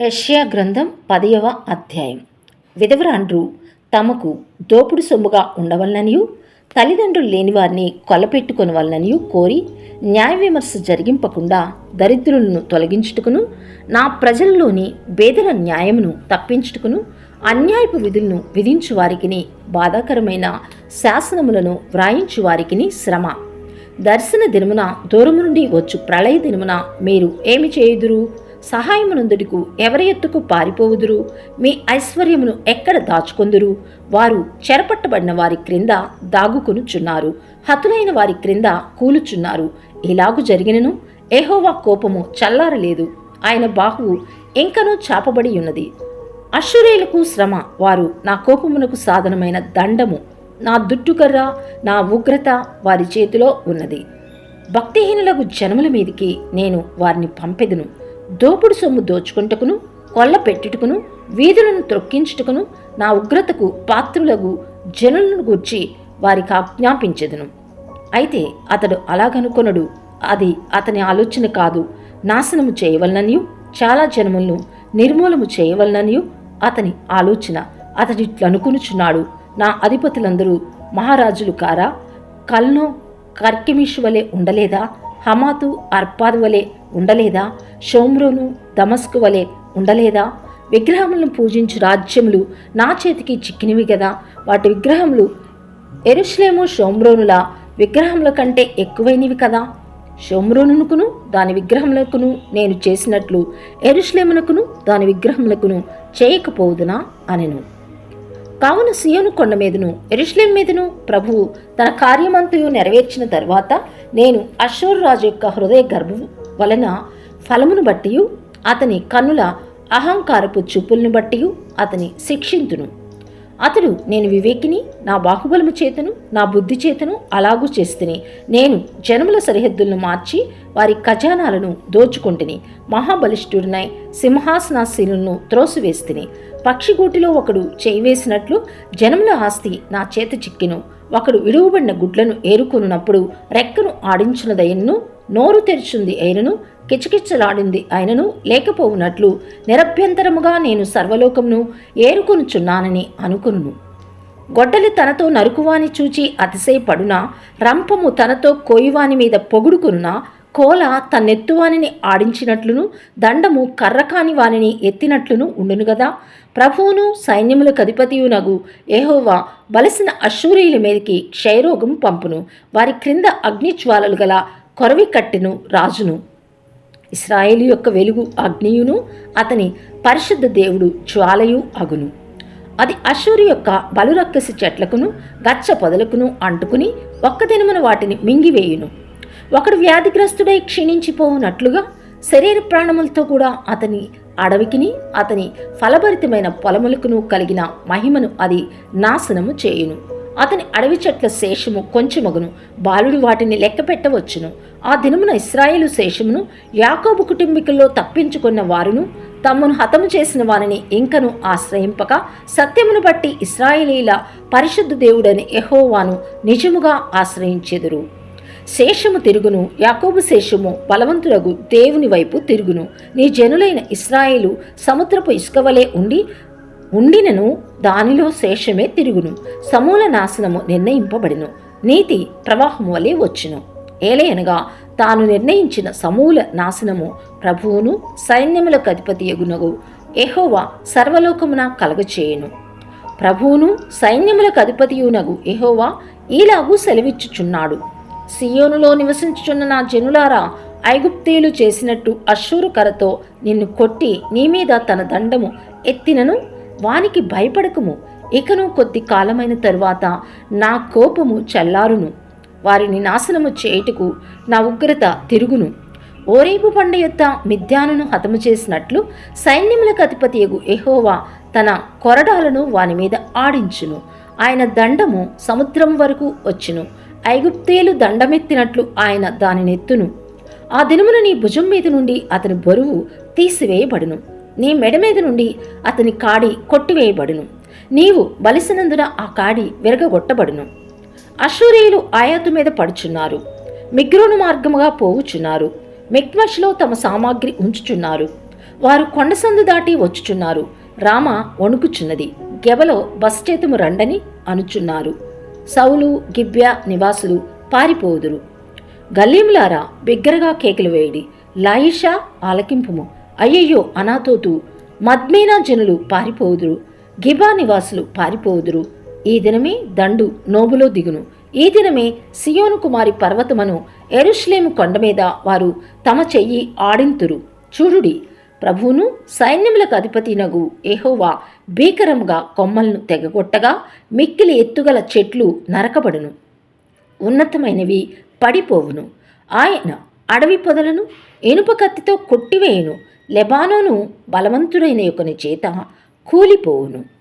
యష్యా గ్రంథం పదయవ అధ్యాయం. విధవరాండ్రు తమకు దోపుడు సొమ్ముగా ఉండవలననియు తల్లిదండ్రులు లేని వారిని కొలపెట్టుకొనవలననియు కోరి న్యాయ విమర్శ జరిగింపకుండా దరిద్రులను తొలగించుటకును నా ప్రజల్లోని బేదల న్యాయమును తప్పించుటకును అన్యాయపు విధులను విధించు వారికిని బాధాకరమైన శాసనములను వ్రాయించు వారికిని శ్రమ. దర్శన దినమున దూరము నుండి వచ్చు ప్రళయ దినమున మీరు ఏమి చేయుదురు? సహాయమునందుటకు ఎవరి ఎత్తుకు పారిపోవుదురు? మీ ఐశ్వర్యమును ఎక్కడ దాచుకొందురు? వారు చెరపట్టబడిన వారి క్రింద దాగుకొనుచున్నారు. హతులైన వారి క్రింద కూలుచున్నారు. ఇలాగు జరిగినను? ఏహోవా కోపము చల్లారలేదు. ఆయన బాహువు ఇంకనూ చాపబడి ఉన్నది. అశ్వరేయులకు శ్రమ. వారు నా కోపమునకు సాధనమైన దండము. నా దుట్టుకర్ర నా ఉగ్రత వారి చేతిలో ఉన్నది. భక్తిహీనులకు జనముల మీదికి నేను వారిని పంపెదను. దోపుడు సొమ్ము దోచుకుంటకును కొల్ల పెట్టుటకును వీధులను త్రొక్కించుటకును నా ఉగ్రతకు పాత్రులకు జనులను గూర్చి వారికి ఆజ్ఞాపించెదను. అయితే అతడు అలాగనుకొనడు అది అతని ఆలోచన కాదు. నాశనము చేయవలననియు చాలా జనములను నిర్మూలము చేయవలననియు అతని ఆలోచన. అతడిట్లనుకునుచున్నాడు నా అధిపతులందరూ మహారాజులు కారా? కల్నో కర్కిమిషు వలె ఉండలేదా? హమాతు అర్పాద్ వలె ఉండలేదా? షోమ్రోను దమస్కు వలె ఉండలేదా? విగ్రహములను పూజించు రాజ్యములు నా చేతికి చిక్కినవి కదా వాటి విగ్రహములు ఎరుశ్లేము షోమ్రోనుల విగ్రహముల కంటే ఎక్కువైనవి కదా? షోమ్రోనుకును దాని విగ్రహములకును నేను చేసినట్లు ఎరుశ్లేమునకును దాని విగ్రహములకును చేయకపోదునా అనెను. కావున సియోను కొండ మీదను ఎరుష్లేం మీదను ప్రభువు తన కార్యమంతయు నెరవేర్చిన తర్వాత నేను అశోర్ రాజు యొక్క హృదయ గర్భం వలన ఫలమును బట్టి అతని కన్నుల అహంకారపు చూపులను బట్టి అతని శిక్షింతును. అతడు నేను వివేకిని నా బాహుబలము చేతను నా బుద్ధి చేతను అలాగూ చేస్తుని. నేను జనముల సరిహద్దులను మార్చి వారి ఖజానాలను దోచుకుంటుని. మహాబలిష్ఠుడినై సింహాసనాశీలను త్రోసివేస్తుని. పక్షిగూటిలో ఒకడు చేయి వేసినట్లు జనముల ఆస్తి నా చేత చిక్కిను. ఒకడు విడువబడిన గుడ్లను ఏరుకొనున్నప్పుడు రెక్కను ఆడించినదయన్ను నోరు తెరుచుంది అయినను కిచకిచలాడింది ఆయనను లేకపోవునట్లు నిరభ్యంతరముగా నేను సర్వలోకమును ఏరుకొనుచున్నానని అనుకును గొడ్డలి తనతో నరుకువాని చూచి అతిశయపడునా రంపము తనతో కోయివాని మీద పొగుడుకున్నా కోల తన్నెత్తువానిని ఆడించినట్లును దండము కర్రకాని వానిని ఎత్తినట్లును ఉండును గదా. ప్రభువును సైన్యముల కధిపతియునగు ఏహోవా బలసిన అశూరియుల మీదకి క్షయరోగం పంపును. వారి క్రింద అగ్నిజ్వాలలు గల కొరవి కట్టెను రాజును. ఇస్రాయేలు యొక్క వెలుగు అగ్నియును అతని పరిశుద్ధ దేవుడు జ్వాలయు అగును. అది అశూరి యొక్క బలురక్కసి చెట్లకును గచ్చ పొదలకును అంటుకుని ఒక్క దినమున వాటిని మింగివేయును. ఒకడు వ్యాధిగ్రస్తుడై క్షీణించిపోవునట్లుగా శరీర ప్రాణములతో కూడా అతని అడవికిని అతని ఫలభరితమైన పొలములకును కలిగిన మహిమను అది నాశనము చేయును. అతని అడవి చెట్ల శేషము కొంచెమగును. బాలుడు వాటిని లెక్క పెట్టవచ్చును. ఆ దినమున ఇస్రాయేలు శేషమును యాకోబు కుటుంబీకుల్లో తప్పించుకున్న వారును తమను హతము చేసిన వారిని ఇంకను ఆశ్రయింపక సత్యమును బట్టి ఇస్రాయేలీల పరిశుద్ధ దేవుడని ఎహోవాను నిజముగా ఆశ్రయించెదురు. శేషము తిరుగును యాకోబు శేషము బలవంతుడగు దేవుని వైపు తిరుగును. నీ జనులైన ఇస్రాయేలు సముద్రపు ఇసుకవలే ఉండి ఉండినను దానిలో శేషమే తిరుగును. సమూల నాశనము నిర్ణయింపబడిను. నీతి ప్రవాహము వలె వచ్చును. ఏలయనగా తాను నిర్ణయించిన సమూల నాశనము ప్రభువును సైన్యములకు అధిపతి ఎగునగు. ఎహోవా సర్వలోకమున కలగచేయును. ప్రభువును సైన్యములకు అధిపతియునగు ఎహోవా ఈలాగూ సెలవిచ్చుచున్నాడు. సియోనులో నివసించుచున్న నా జనులారా ఐగుప్తీయులు చేసినట్టు అశ్షూరు కరతో నిన్ను కొట్టి నీ మీద తన దండము ఎత్తినను. వానికి భయపడకము. ఇకను కొద్ది కాలమైన తరువాత నా కోపము చల్లారును. వారిని నాశనము చేయుటకు నా ఉగ్రత తిరుగును. ఓరేపు పండ యొక్క మిథ్యానును హతము చేసినట్లు సైన్యములకు అధిపతియగు ఎహోవా తన కొరడాలను వాని మీద ఆడించును. ఆయన దండము సముద్రం వరకు వచ్చును. ఐగుప్తేలు దండమెత్తినట్లు ఆయన దానినెత్తును. ఆ దినమున నీ భుజం మీద నుండి అతని బరువు తీసివేయబడును. నీ మెడ మీద నుండి అతని కాడి కొట్టివేయబడును. నీవు బలిసినందున ఆ కాడి విరగగొట్టబడును. అశ్వరీయులు ఆయాతు మీద పడుచున్నారు. మిగ్రోను మార్గముగా పోవుచున్నారు. మిక్మష్లో తమ సామాగ్రి ఉంచుచున్నారు. వారు కొండసందు దాటి వచ్చుచున్నారు. రామ వణుకుచున్నది. గెబలో బస్చేతము రండని అనుచున్నారు. సౌలు గిబ్య నివాసులు పారిపోదురు. గల్లీములారా బిగ్గరగా కేకలు వేయడి. లాయిషా ఆలకింపుము. అయ్యయ్యో అనాథోతు. మద్మేనా జనులు పారిపోదురు గిబా నివాసులు పారిపోదురు ఈ దినమే దండు నోబులో దిగును. ఈ దినమే సియోను కుమారి పర్వతమును ఎరుష్లేము కొండ మీద వారు తమ చెయ్యి ఆడింతురు. చూడుడి ప్రభువును సైన్యములకు అధిపతినగు ఏహోవా భీకరముగా కొమ్మలను తెగగొట్టగా మిక్కిలి ఎత్తుగల చెట్లు నరకబడును. ఉన్నతమైనవి పడిపోవును. ఆయన అడవి పొదలను ఇనుప కత్తితో కొట్టివేయును. లెబానోను బలవంతుడైన యొక్కని చేత కూలిపోవును.